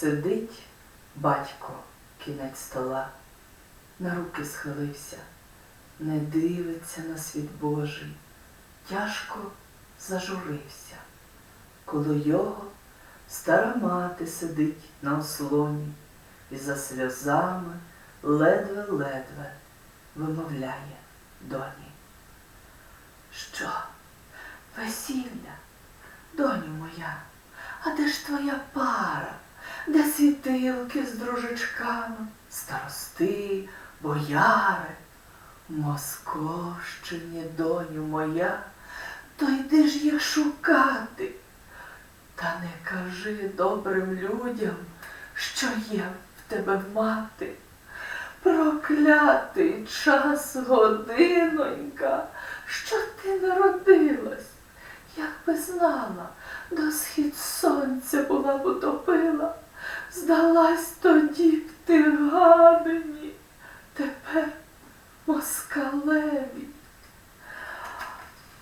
Сидить батько кінець стола, на руки схилився, не дивиться на світ Божий, тяжко зажурився. Коло його стара мати сидить на ослоні і за сльозами ледве-ледве вимовляє доні. Що, весілля, доню моя, а де ж твоя пара? Де світилки з дружечками, старости, бояри, Московщині, доню моя, то йди ж їх шукати. Та не кажи добрим людям, що є в тебе мати. Проклятий час, годинонька, що ти народилась, якби знала, до схід сонця була б утопила, здалась тоді б ти гадині, тепер москалеві.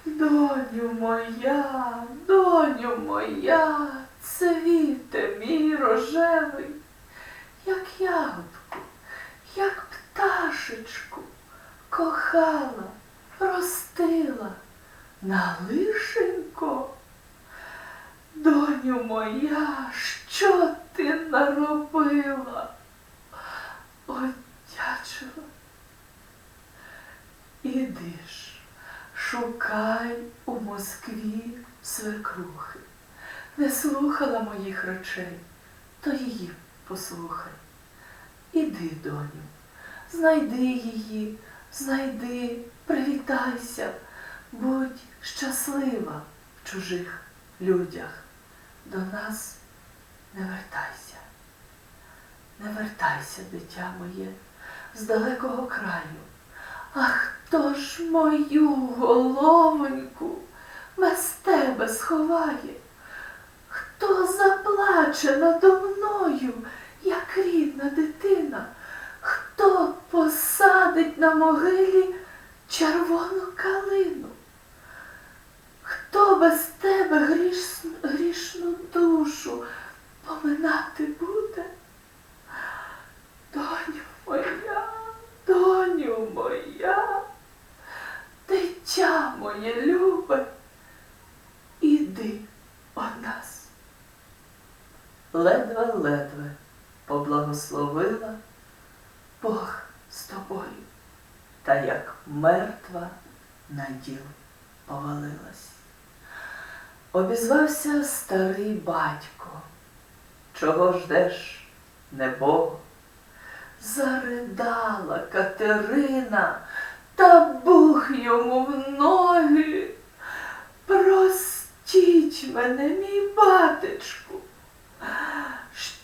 Доню моя, доню моя, цвіте мій рожевий, як ягодку, як пташечку, кохала, ростила на лишенько. Доню моя, що наробила? Одячила. Іди ж, шукай у Москві свекрухи. Не слухала моїх речей, то її послухай. Іди, доню, знайди її, знайди, привітайся, будь щаслива в чужих людях. До нас не вертайся, не вертайся, дитя моє, з далекого краю. А хто ж мою головоньку без тебе сховає? Хто заплаче надо мною, як рідна дитина? Хто посадить на могилі червону калину? Хто без тебе гріш, грішну душу поминати буде? Доню моя, доню моя, дитя моє любе, іди од нас. Ледве-ледве поблагословила Бог з тобою, та як мертва на діл повалилась. Обізвався старий батько. Чого ждеш, небо? Заридала Катерина та бух йому в ноги. Простіть мене, мій батечку.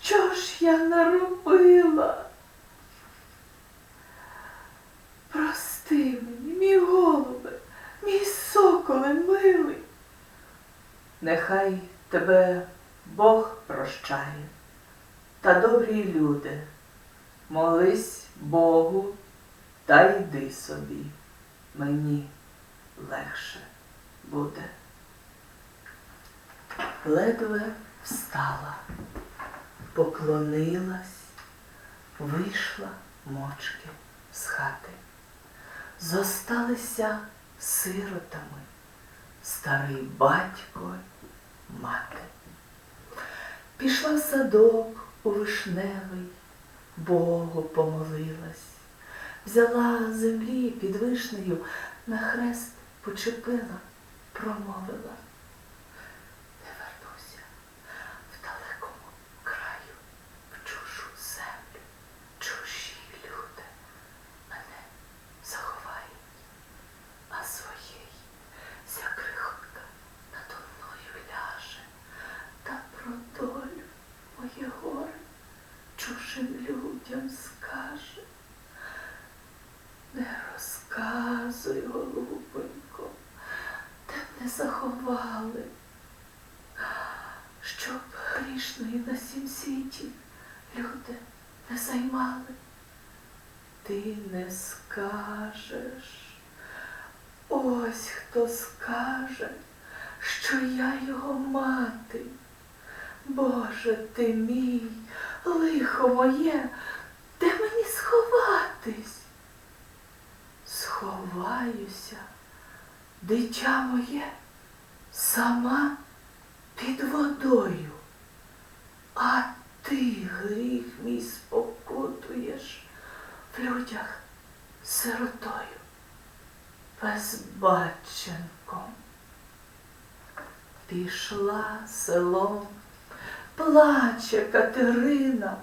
Що ж я наробила? Прости мені, мій голубе, мій соколе милий. Нехай тебе Бог прощає, та добрі люди, молись Богу та йди собі, мені легше буде. Ледве встала, поклонилась, вийшла мочки з хати. Зосталися сиротами старий батько, мати. Пішла в садок у вишневий, Богу помолилась, взяла землі під вишнею, на хрест почепила, промовила. Не вернуся в далекому краю, в чужу землю, чужі люди мене заховають, а своєї ця крихотка надо мною ляже, та про долю моє горе чужим людям скаже. Не розказуй, голубонько, де мене заховали, щоб грішної на сім світі люди не займали. Ти не скажеш. Ось хто скаже, що я його мати. Боже ти мій, лихо моє, де мені сховатись? Сховаюся, дитя моє, сама під водою, а ти гріх мій спокутуєш в людях сиротою, безбаченком. Пішла селом, плаче Катерина,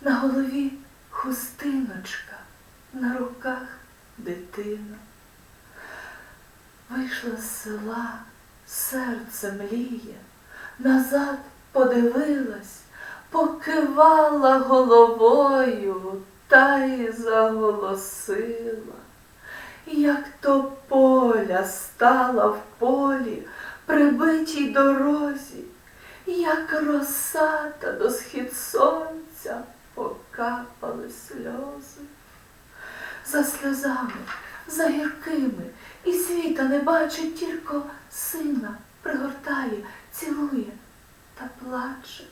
на голові хустиночка, на руках дитина. Вийшла з села, серце мліє, назад подивилась, покивала головою та й заголосила. Як то поля стала в полі прибитій дорозі, як роса та до схід сонця покапали сльози. За сльозами, за гіркими, і світа не бачить, тільки сина пригортає, цілує та плаче.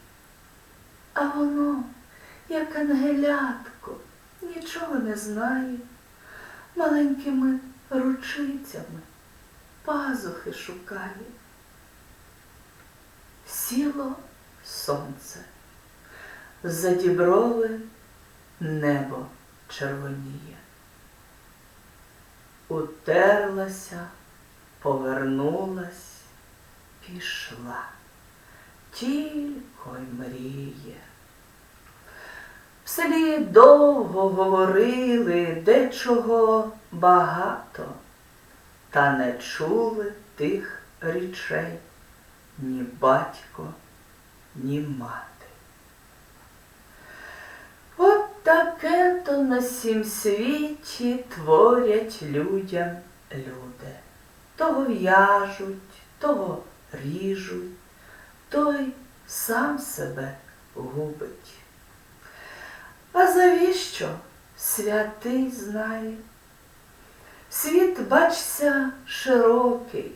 А воно, як ангелятко, нічого не знає, маленькими ручицями пазухи шукає. Сіло сонце, за діброви небо червоніє. Утерлася, повернулась, пішла, тільки й мріє. В селі довго говорили, дечого багато, та не чули тих речей ні батько, ні мати. От таке то на сім світі творять людям люди. Того в'яжуть, того ріжуть, той сам себе губить. А завіщо святий знає? Світ, бачся, широкий,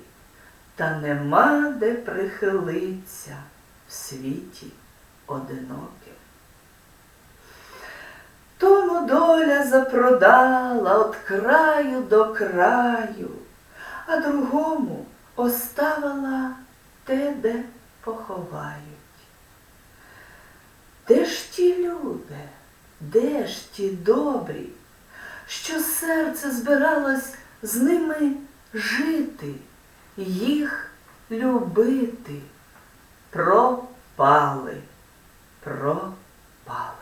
та нема де прихилиться в світі одиноким. Тому доля запродала от краю до краю, а другому оставила те, де поховають. Де ж ті люди, де ж ті добрі, що серце збиралось з ними жити, їх любити. Пропали, пропали.